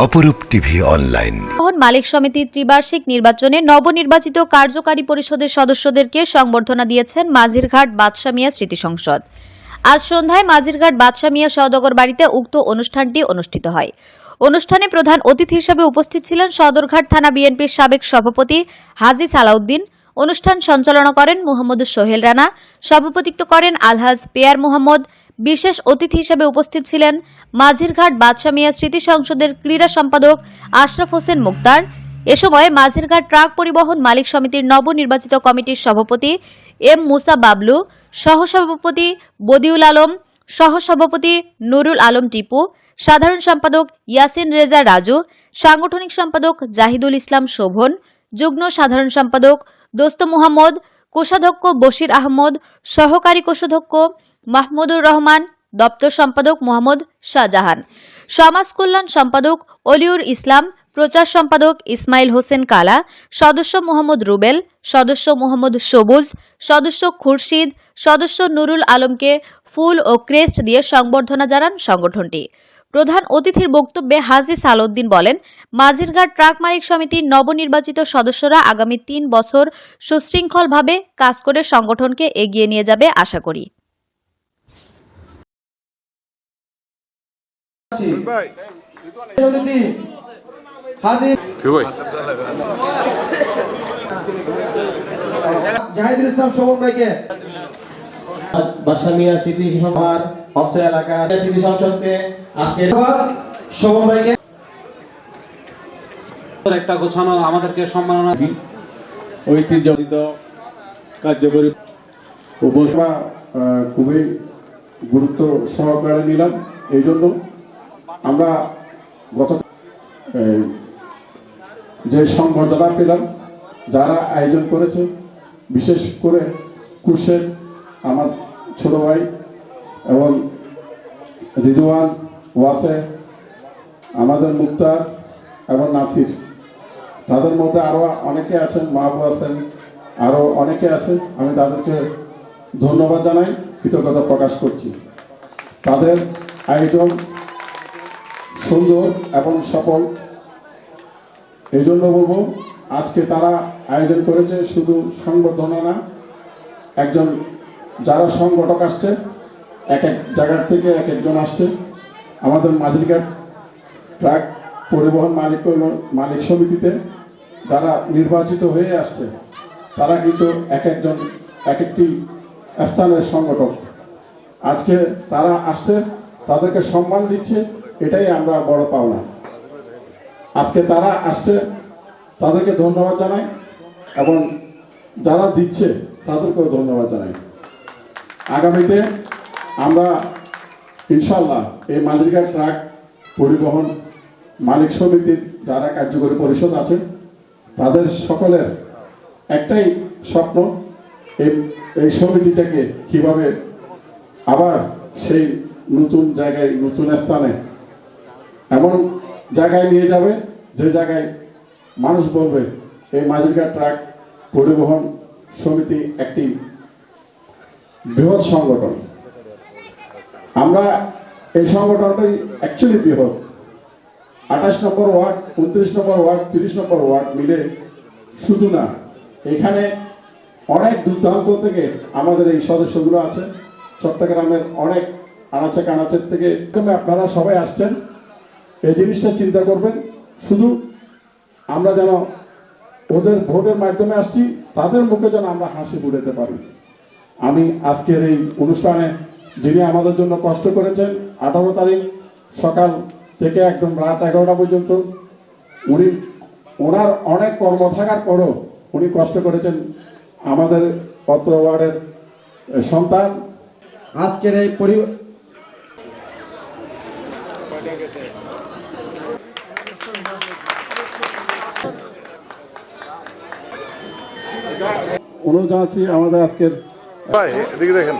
অপরূপ TV online. মালিক সমিতির ত্রিবার্ষিক নির্বাচনে নবনির্বাচিত কার্যকারী পরিষদের সদস্যদেরকে সংবর্ধনা দিয়েছেন মাঝিরঘাট বাদশা মিয়া স্মৃতি সংসদ। আজ সন্ধ্যায় মাঝিরঘাট বাদশা মিয়া সওদাগর বাড়িতে উক্ত অনুষ্ঠানটি অনুষ্ঠিত হয়। অনুষ্ঠানে প্রধান অতিথি হিসেবে উপস্থিত ছিলেন সদরঘাট থানা বিএনপির সাবেক সভাপতি হাজি সালাউদ্দিন। অনুষ্ঠান সঞ্চালনা করেন মোহাম্মদ সোহেল রানা। সভাপতিত্ব করেন আলহাজ পেয়ার মোহাম্মদ। বিশেষ অতিথি হিসেবে উপস্থিত ছিলেন মাঝিরঘাট বাদশা মিয়া স্মৃতি সংসদের ক্রীড়া সম্পাদক আশরাফ হোসেন মুক্তার। এ সময় মাঝিরঘাট ট্রাক পরিবহন মালিক সমিতির নবনির্বাচিত কমিটির সভাপতি এম মুসা বাবলু, সহসভাপতি বদিউল আলম, সহসভাপতি নুরুল আলম টিপু, সাধারণ সম্পাদক ইয়াসিন রেজা রাজু, সাংগঠনিক সম্পাদক জাহিদুল ইসলাম শোভন, যুগ্ম সাধারণ সম্পাদক দোস্ত মুহাম্মদ, কোষাধ্যক্ষ বশির আহমদ, সহকারী কোষাধ্যক্ষ মাহমুদুর রহমান, দপ্তর সম্পাদক মোহাম্মদ শাহজাহান। সমাজ কল্যাণ সম্পাদক অলিউর ইসলাম, প্রচার সম্পাদক ইসমাইল হোসেন কালা, সদস্য মোহাম্মদ রুবেল, সদস্য মোহাম্মদ সবুজ, সদস্য খুরশিদ, সদস্য নুরুল আলমকে ফুল ও ক্রেস্ট দিয়ে সংবর্ধনা জানান সংগঠনটি। প্রধান অতিথির বক্তব্যে হাজি সালউদ্দিন বলেন মাঝিরঘাট ট্রাক মালিক সমিতির নবনির্বাচিত সদস্যরা আগামী তিন বছর সুশৃঙ্খলভাবে কাজ করে সংগঠনকে এগিয়ে নিয়ে যাবে আশা করি অতিথি হাজির জাহিদুল ইসলাম শোভন ভাইকে। বাসামিয়া স্মৃতি আমার অত্র এলাকার স্মৃতি সংসদকে আজকের শোভন ভাইকে। একটা গোছানো আমাদেরকে সম্মাননা। ঐতিহ্যিত কার্যকরী উপসভা আহ, খুবই গুরুত্ব সহকারে নিলাম। এই জন্য আমরা গত যে সংবর্ধনা পেলাম, যারা আয়োজন করেছে, বিশেষ করে কুশের আমার ছোট ভাই এবং রিদওয়ান ওয়াসে, আমাদের মুক্তার এবং নাসির। তাদের মধ্যে আরও অনেকে আছেন মাহবু আছেন, আরও অনেকে আছে আমি তাদেরকে ধন্যবাদ জানাই, কৃতজ্ঞতা প্রকাশ করছি। তাদের আয়োজন সুন্দর এবং সফল। এই জন্য বলব, আজকে তারা আয়োজন করেছে শুধু সংবর্ধনা না একজন, যারা সংগঠক আসছে, এক এক জায়গার থেকে এক একজন আসছে। আমাদের মাঝিরঘাট ট্রাক পরিবহন মালিক মালিক সমিতিতে যারা নির্বাচিত হয়ে আসছে, তারা কিন্তু এক একজন, এক একটি স্থানের সংগঠক। আজকে তারা আসছে, তাদেরকে সম্মান দিচ্ছে এটাই আমরা বড় পাওনা। আজকে তারা আসছে, তাদেরকে ধন্যবাদ জানাই এবং যারা দিচ্ছে, তাদেরকেও ধন্যবাদ জানাই। আগামীতে আমরা ইনশাল্লাহ এই মাঝিরঘাট ট্রাক পরিবহন মালিক সমিতির যারা কার্যকরী পরিষদ আছে, তাদের সকলের একটাই স্বপ্ন, এই এই সমিতিটাকে কীভাবে আবার সেই নতুন জায়গায়, নতুন স্থানে এমন জায়গায় নিয়ে যাবে, যে জায়গায় মানুষ বলবে, এই মাঝিরঘাট ট্রাক পরিবহন সমিতি একটি বৃহৎ সংগঠন। আমরা এই সংগঠনটাই অ্যাকচুয়ালি বৃহৎ। আঠাশ নম্বর ওয়ার্ড, উনত্রিশ নম্বর ওয়ার্ড, তিরিশ নম্বর ওয়ার্ড মিলে শুধু না, এখানে অনেক দুর্দান্ত থেকে আমাদের এই সদস্যগুলো আছে। চট্টগ্রামের অনেক আনাচে কানাচের থেকে। আপনারা সবাই আসছেন। এই জিনিসটা চিন্তা করবেন, শুধু আমরা যেন ওদের ভোটের মাধ্যমে আসছি, তাদের মুখে যেন আমরা হাসি ফুটাতে পারি। আমি আজকের এই অনুষ্ঠানে যিনি আমাদের জন্য কষ্ট করেছেন, আঠারো তারিখ সকাল থেকে একদম রাত এগারোটা পর্যন্ত, উনি, ওনার অনেক কর্ম থাকার পরও উনি কষ্ট করেছেন আমাদের পত্র ওয়ার্ডের সন্তান। আজকের এই পরি অনুরোধ জানাচ্ছি আমাদের আজকের ভাই এদিকে দেখেন।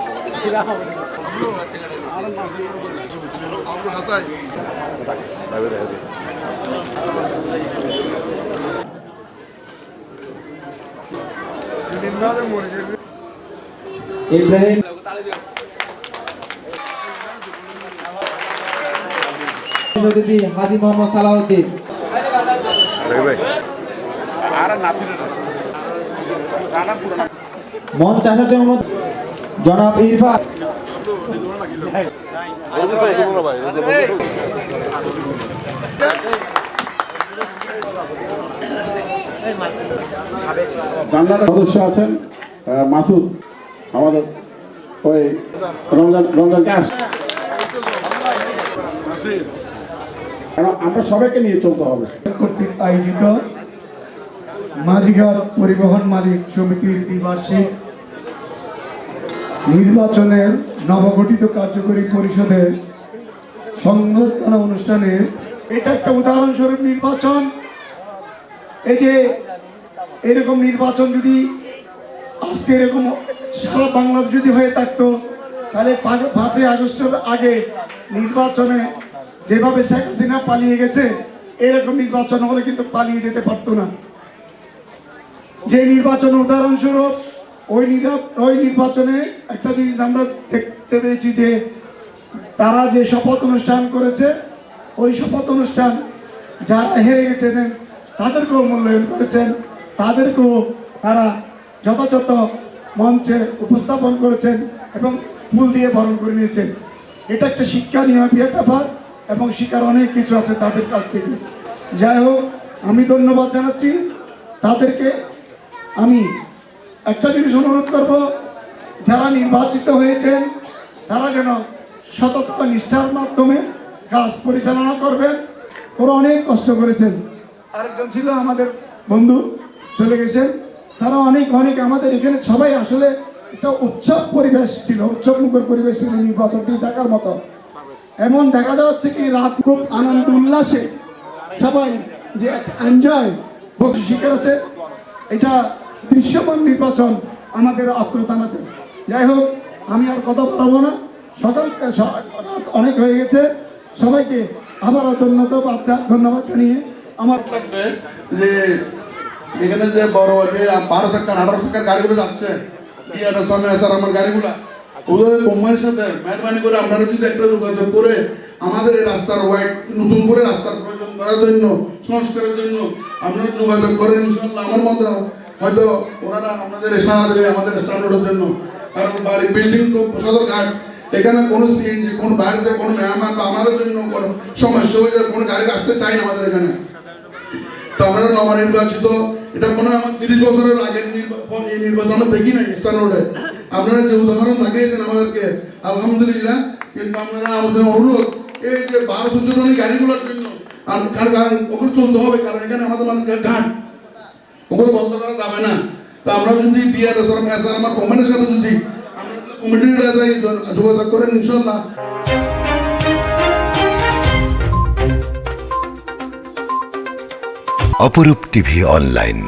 ইব্রাহিম হাজি মোহাম্মদ সালাউদ্দিন। মঞ্চ আসার জন্য জনাব ইরফান জান্নাতের সদস্য আছেন মাসুদ আমাদের ওই রমজান রমজান ক্যাশ। কারণ আমরা সবাইকে নিয়ে চলতে হবে। কর্তৃক আয়োজিত মাঝিঘাট পরিবহন মালিক সমিতির দ্বিবার্ষিক নির্বাচনের নবগঠিত কার্যকরী পরিষদের সংবর্ধনা অনুষ্ঠানে এটা একটা উদাহরণস্বরূপ নির্বাচন। এই যে এরকম নির্বাচন যদি আজকে এরকম সারা বাংলাদেশ যদি হয়ে থাকতো, তাহলে পাঁচ- পাঁচই আগস্টের আগে নির্বাচনে যেভাবে শেখ হাসিনা পালিয়ে গেছে, এরকম নির্বাচন হলে কিন্তু পালিয়ে যেতে পারতো না। যে নির্বাচন উদাহরণস্বরূপ ওই ওই নির্বাচনে একটা জিনিস আমরা দেখতে পেয়েছি যে তারা যে শপথ অনুষ্ঠান করেছে, ওই শপথ অনুষ্ঠান যারা হেরে গেছেন, তাদেরকেও মূল্যায়ন করেছেন, তাদেরকেও তারা যথাযথ মঞ্চে উপস্থাপন করেছেন এবং ফুল দিয়ে বরণ করে নিয়েছেন। এটা একটা শিক্ষা নিয়ে ব্যাপার এবং শিক্ষার অনেক কিছু আছে তাদের কাছ থেকে। যাই হোক, আমি ধন্যবাদ জানাচ্ছি তাদেরকে। আমি একটা জিনিস অনুরোধ করব, যারা নির্বাচিত হয়েছেন, তারা যেন সততা নিষ্ঠার মাধ্যমে কাজ পরিচালনা করবেন। ওরা অনেক কষ্ট করেছেন। আরেকজন ছিল আমাদের বন্ধু, চলে গেছেন। তারা অনেক অনেক আমাদের এখানে সবাই আসলে একটা উৎসব পরিবেশ ছিল উৎসব মুখর পরিবেশ ছিল নির্বাচনটি দেখার মতো। এমন দেখা যাচ্ছে কি, রাত খুব আনন্দ উল্লাসে সবাই যে এনজয় বক্সি আছে এটা দৃশ্যমান নির্বাচন আমাদের আত্মতানাতে যাই হোক, আমি আর কথা বলব না। সকাল অনেক হয়ে গেছে। সবাইকে আবারও ধন্যবাদ ধন্যবাদ জানিয়ে আমার থাকবে যে এখানে যে বড় যে বারো টাকার আঠারো টাকার গাড়িগুলো যাচ্ছে সামনে আসার আমার গাড়িগুলা সাথে মেহরবানি করে আপনারা যদি একটা যোগাযোগ করে আমাদের এই রাস্তার হোয়াইট নতুন করে রাস্তার প্রয়োজন করার জন্য, সংস্কারের জন্য আপনারা যোগাযোগ করেন ইনশাল্লাহ আমার মতো হয়তো ওনারা আমাদের সারা দেবে, আমাদের স্ট্যান্ডার্ডের জন্য। কারণ বাড়ি বিল্ডিং তো সদর ঘাট। এখানে কোনো সিএনজি কোনো বাইরে কোনো মেহমান বা আমাদের জন্য কোনো সমস্যা হয়ে যায় কোনো গাড়ি আসতে চাই না আমাদের এখানে। তো আমরা নবনির্বাচিত, এটা মনে হয় আমার তিরিশ বছরের আগের এই নির্বাচন দেখি নাই স্থান রোডে। আপনারা যে উদাহরণ লাগিয়েছেন আমাদেরকে, আলহামদুলিল্লাহ, কিন্তু আপনারা আমাদের অনুরোধ, এই যে বারো চোদ্দ গাড়িগুলোর জন্য, আর- কারণ ওগুলো চলতে হবে, কারণ এখানে আমাদের মানুষ ঘাট। ওগুলো বন্ধ করা যাবে না। তো আমরা যদি বিআর এস আর আমার কমিটির সাথে যদি আমরা কমিটির যোগাযোগ করেন ইনশাল্লাহ অপরূপ টিভি অনলাইন।